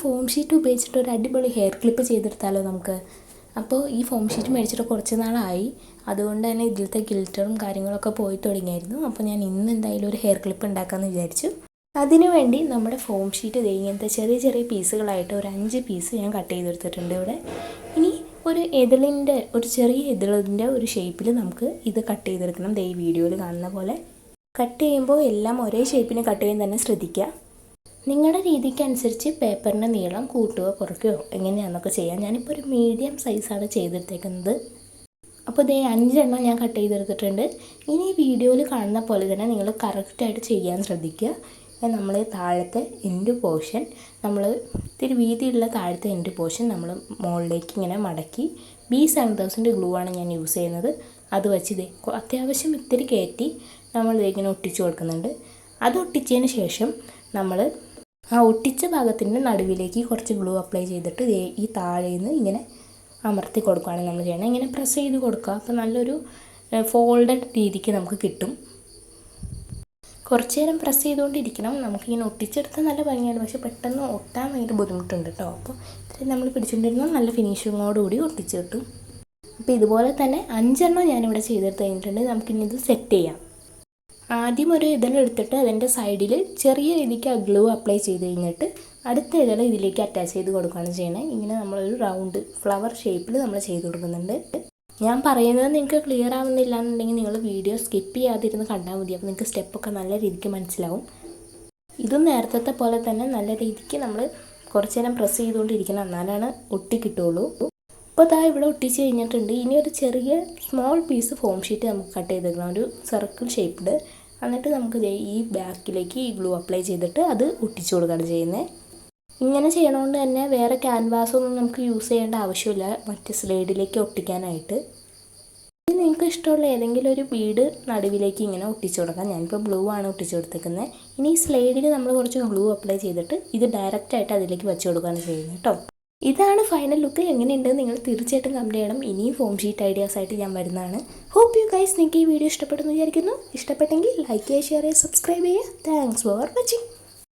Form sheet ഉപയോഗിച്ചിട്ട് ഒരു അടിപൊളി ഹെയർ ക്ലിപ്പ് ചെയ്തെടുത്താലോ നമുക്ക്? അപ്പോൾ ഈ ഫോം ഷീറ്റ് മേടിച്ചിട്ട് കുറച്ച് നാളായി. അതുകൊണ്ട് തന്നെ ഇതിലത്തെ ഗിൽറ്ററും കാര്യങ്ങളൊക്കെ പോയി തുടങ്ങിയായിരുന്നു. അപ്പോൾ ഞാൻ ഇന്ന് എന്തായാലും ഒരു ഹെയർ ക്ലിപ്പ് ഉണ്ടാക്കാമെന്ന് വിചാരിച്ചു. അതിനുവേണ്ടി നമ്മുടെ ഫോം ഷീറ്റ് ഇങ്ങനത്തെ ചെറിയ ചെറിയ പീസുകളായിട്ട് ഒരു അഞ്ച് പീസ് ഞാൻ കട്ട് ചെയ്തെടുത്തിട്ടുണ്ട് ഇവിടെ. ഇനി ഒരു എതിളിന്റെ ഒരു ചെറിയ എതിളിന്റെ ഒരു ഷേപ്പിൽ നമുക്ക് ഇത് കട്ട് ചെയ്തെടുക്കണം ദേ വീഡിയോയിൽ കാണുന്ന പോലെ. കട്ട് ചെയ്യുമ്പോൾ എല്ലാം ഒരേ ഷേപ്പിന് കട്ട് ചെയ്യാൻ തന്നെ ശ്രദ്ധിക്കുക. നിങ്ങളുടെ രീതിക്കനുസരിച്ച് പേപ്പറിന്റെ നീളം കൂട്ടുകയോ കുറയ്ക്കുകയോ എങ്ങനെയാണെന്നൊക്കെ ചെയ്യാം. ഞാനിപ്പോൾ ഒരു മീഡിയം സൈസാണ് ചെയ്തെടുത്തേക്കുന്നത് അപ്പോൾ ഇതേ അഞ്ചെണ്ണം ഞാൻ കട്ട് ചെയ്തെടുത്തിട്ടുണ്ട്. ഇനി വീഡിയോയിൽ കാണുന്ന പോലെ തന്നെ നിങ്ങൾ കറക്റ്റായിട്ട് ചെയ്യാൻ ശ്രദ്ധിക്കുക. നമ്മൾ താഴത്തെ എൻഡ് പോർഷൻ നമ്മൾ ഇത്തിരി വീതിയുള്ള താഴത്തെ എൻഡ് പോർഷൻ നമ്മൾ മുകളിലേക്ക് ഇങ്ങനെ മടക്കി ബി സെവൻ തൗസൻഡ് ഗ്ലൂ ആണ് ഞാൻ യൂസ് ചെയ്യുന്നത്. അത് വെച്ച് ഇതേ അത്യാവശ്യം ഇത്തിരി കയറ്റി നമ്മൾ ഇങ്ങനെ ഒട്ടിച്ചു കൊടുക്കുന്നുണ്ട്. അത് ഒട്ടിച്ചതിന് ശേഷം നമ്മൾ ആ ഒട്ടിച്ച ഭാഗത്തിന്റെ നടുവിലേക്ക് കുറച്ച് ഗ്ലൂ അപ്ലൈ ചെയ്തിട്ട് ഈ താഴേന്ന് ഇങ്ങനെ അമർത്തി കൊടുക്കുകയാണ് നമ്മൾ ചെയ്യണം ഇങ്ങനെ പ്രസ് ചെയ്ത് കൊടുക്കുക. അപ്പോൾ നല്ലൊരു ഫോൾഡഡ് രീതിക്ക് നമുക്ക് കിട്ടും. കുറച്ച് നേരം പ്രസ് ചെയ്തുകൊണ്ടിരിക്കണം. നമുക്കിങ്ങനെ ഒട്ടിച്ചെടുത്താൽ നല്ല ഭംഗിയാണ്. പക്ഷേ പെട്ടെന്ന് ഒട്ടാൻ ഭയങ്കര ബുദ്ധിമുട്ടുണ്ട് കേട്ടോ. അപ്പോൾ ഇത്രയും നമ്മൾ പിടിച്ചുകൊണ്ടിരുന്നാൽ നല്ല ഫിനിഷിങ്ങോടുകൂടി ഒട്ടിച്ച് കിട്ടും. അപ്പോൾ ഇതുപോലെ തന്നെ അഞ്ചെണ്ണം ഞാനിവിടെ ചെയ്തെടുത്ത് കഴിഞ്ഞിട്ടുണ്ട്. നമുക്കിനി ഇത് സെറ്റ് ചെയ്യാം. ആദ്യം ഒരു ഇതെടുത്തിട്ട് അതിന്റെ സൈഡിൽ ചെറിയ രീതിക്ക് ആ ഗ്ലൂ അപ്ലൈ ചെയ്ത് കഴിഞ്ഞിട്ട് അടുത്ത ഇതൾ ഇതിലേക്ക് അറ്റാച്ച് ചെയ്ത് കൊടുക്കുകയാണ് ചെയ്യണത് ഇങ്ങനെ നമ്മളൊരു റൗണ്ട് ഫ്ലവർ ഷേപ്പിൽ നമ്മൾ ചെയ്ത് കൊടുക്കുന്നുണ്ട്. ഞാൻ പറയുന്നത് നിങ്ങൾക്ക് ക്ലിയർ ആവുന്നില്ല എന്നുണ്ടെങ്കിൽ നിങ്ങൾ വീഡിയോ സ്കിപ്പ് ചെയ്യാതിരുന്ന് കണ്ടാൽ മതി. അപ്പോൾ നിങ്ങൾക്ക് സ്റ്റെപ്പൊക്കെ നല്ല രീതിക്ക് മനസ്സിലാവും. ഇതും നേരത്തെ പോലെ തന്നെ നല്ല രീതിക്ക് നമ്മൾ കുറച്ച് നേരം പ്രസ് ചെയ്തുകൊണ്ടിരിക്കണം. എന്നാലാണ് ഒട്ടി കിട്ടുള്ളൂ. ഇപ്പോൾ ദാ ഇവിടെ ഒട്ടിച്ച് കഴിഞ്ഞിട്ടുണ്ട്. ഇനി ഒരു ചെറിയ സ്മോൾ പീസ് ഫോം ഷീറ്റ് നമുക്ക് കട്ട് ചെയ്തെടുക്കണം. ഒരു സർക്കിൾ ഷേപ്പിൽ എന്നിട്ട് നമുക്ക് ഈ ബാക്കിലേക്ക് ഈ ഗ്ലൂ അപ്ലൈ ചെയ്തിട്ട് അത് ഒട്ടിച്ചു കൊടുക്കുകയാണ് ചെയ്യുന്നത്. ഇങ്ങനെ ചെയ്യണോണ്ട് തന്നെ വേറെ ക്യാൻവാസൊന്നും നമുക്ക് യൂസ് ചെയ്യേണ്ട ആവശ്യമില്ല. മറ്റ് സ്ലൈഡിലേക്ക് ഒട്ടിക്കാനായിട്ട്. ഇനി നിങ്ങൾക്ക് ഇഷ്ടമുള്ള ഏതെങ്കിലും ഒരു ബീഡ് നടുവിലേക്ക് ഇങ്ങനെ ഒട്ടിച്ചു കൊടുക്കാം. ഞാനിപ്പോൾ ബ്ലൂ ആണ് ഒട്ടിച്ചു കൊടുത്തേക്കുന്നത്. ഇനി ഈ സ്ലൈഡിൽ നമ്മൾ കുറച്ച് ഗ്ലൂ അപ്ലൈ ചെയ്തിട്ട് ഇത് ഡയറക്റ്റായിട്ട് അതിലേക്ക് വെച്ച് കൊടുക്കുകയാണ് ചെയ്യുന്നത് കേട്ടോ. ഇതാണ് ഫൈനൽ ലുക്ക് എങ്ങനെയുണ്ട് നിങ്ങൾ തീർച്ചയായിട്ടും കമന്റ് ചെയ്യണം. ഇനിയും ഫോം ഷീറ്റ് ഐഡിയാസ് ആയിട്ട് ഞാൻ വരുന്നതാണ്. ഹോപ്പ് യു ഗൈസ് നിങ്ങൾക്ക് ഈ വീഡിയോ ഇഷ്ടപ്പെട്ടെന്ന് വിചാരിക്കുന്നു. ഇഷ്ടപ്പെട്ടെങ്കിൽ ലൈക്ക് ചെയ്യുക ഷെയർ ചെയ്യുക സബ്സ്ക്രൈബ് ചെയ്യുക. Thanks for watching